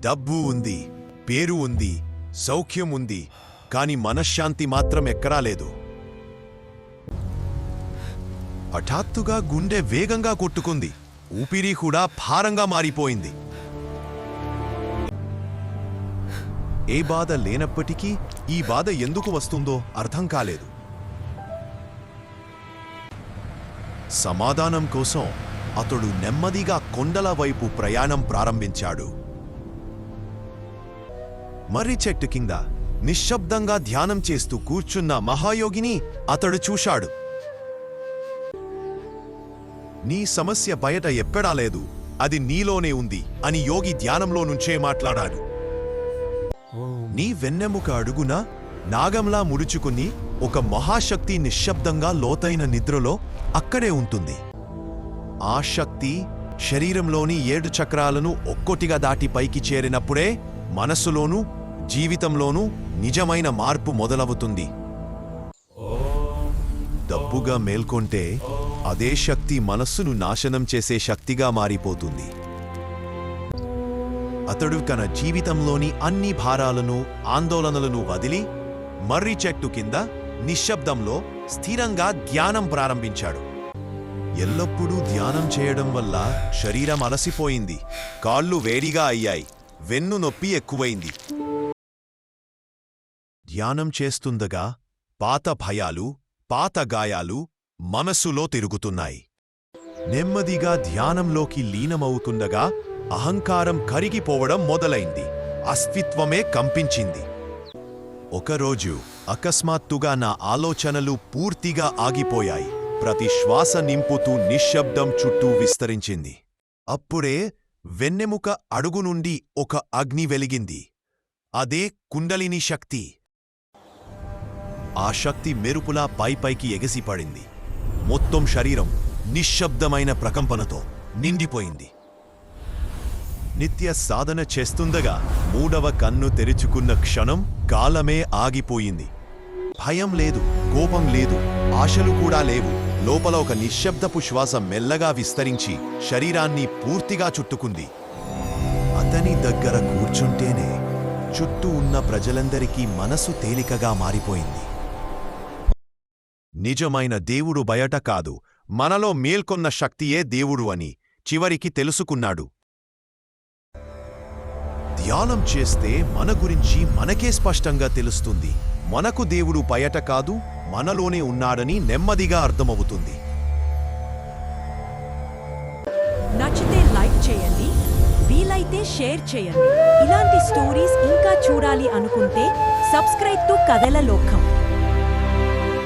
డబ్బు ఉంది పేరు ఉంది సౌఖ్యం ఉంది కాని మనశ్శాంతి మాత్రం ఎక్కడా లేదు. హఠాత్తుగా గుండె వేగంగా కొట్టుకుంది. ఊపిరి కూడా భారంగా మారిపోయింది. ఏ బాధ లేనప్పటికీ ఈ బాధ ఎందుకు వస్తుందో అర్థం కాలేదు. సమాధానం కోసం అతడు నెమ్మదిగా కొండల వైపు ప్రయాణం ప్రారంభించాడు. మర్రి చెట్టు కింద నిశ్శబ్దంగా ధ్యానం చేస్తూ కూర్చున్న మహాయోగిని అతడు చూశాడు. నీ సమస్య బయట ఎక్కడా లేదు అది నీలోనే ఉంది అని యోగి ధ్యానంలో నుంచే మాట్లాడాడు. నీ వెన్నెముక అడుగున నాగంలా ముడుచుకుని ఒక మహాశక్తి నిశ్శబ్దంగా లోతైన నిద్రలో అక్కడే ఉంటుంది. ఆ శక్తి శరీరంలోని ఏడు చక్రాలను ఒక్కొటిగా దాటి పైకి చేరినప్పుడే మనస్సులోనూ జీవితంలోనూ నిజమైన మార్పు మొదలవుతుంది. డబ్బుగా మేల్కొంటే అదే శక్తి మనస్సును నాశనం చేసే శక్తిగా మారిపోతుంది. అతడు తన జీవితంలోని అన్ని భారాలను ఆందోళనలను వదిలి మర్రి చెట్టు కింద నిశ్శబ్దంలో స్థిరంగా ధ్యానం ప్రారంభించాడు. ఎల్లప్పుడూ ధ్యానం చేయడం వల్ల శరీరం అలసిపోయింది. కాళ్ళు వేడిగా అయ్యాయి. వెన్ను నొప్పి ఎక్కువైంది. ధ్యానం చేస్తుండగా పాత భయాలు పాత గాయాలు మనస్సులో తిరుగుతున్నాయి. నెమ్మదిగా ధ్యానంలోకి లీనమవుతుండగా అహంకారం కరిగిపోవడం మొదలైంది. అస్తిత్వమే కంపించింది. ఒకరోజు అకస్మాత్తుగా నా ఆలోచనలు పూర్తిగా ఆగిపోయాయి. ప్రతి శ్వాస నింపుతూ నిశ్శబ్దం చుట్టూ విస్తరించింది. అప్పుడే వెన్నెముక అడుగు నుండి ఒక అగ్ని వెలిగింది. అదే కుండలిని శక్తి. ఆ శక్తి మెరుపులా పైపైకి ఎగసిపడింది మొత్తం శరీరం నిశ్శబ్దమైన ప్రకంపనతో నిండిపోయింది. నిత్య సాధన చేస్తుండగా మూడవ కన్ను తెరుచుకున్న క్షణం కాలమే ఆగిపోయింది. భయం లేదు కోపం లేదు ఆశలు కూడా లేవు. లోపల ఒక నిశ్శబ్దపు శ్వాస మెల్లగా విస్తరించి శరీరాన్ని పూర్తిగా చుట్టుకుంది. అతని దగ్గర కూర్చుంటేనే చుట్టూ ఉన్న ప్రజలందరికీ మనసు తేలికగా మారిపోయింది. నిజమైన దేవుడు బయట కాదు. మనలో మేల్కొన్న శక్తియే దేవుడు అని చివరికి తెలుసుకున్నాడు. ధ్యానం చేస్తే మన గురించి మనకే స్పష్టంగా తెలుస్తుంది. మనకు దేవుడు బయట కాదు మనలోనే ఉన్నాడని నెమ్మదిగా అర్థమవుతుంది. నచ్చితే లైక్ చేయండి వీలైతే షేర్ చేయండి. ఇలాంటి స్టోరీస్ ఇంకా చూడాలి అనుకుంటే సబ్స్క్రైబ్ టు కథల లోకం.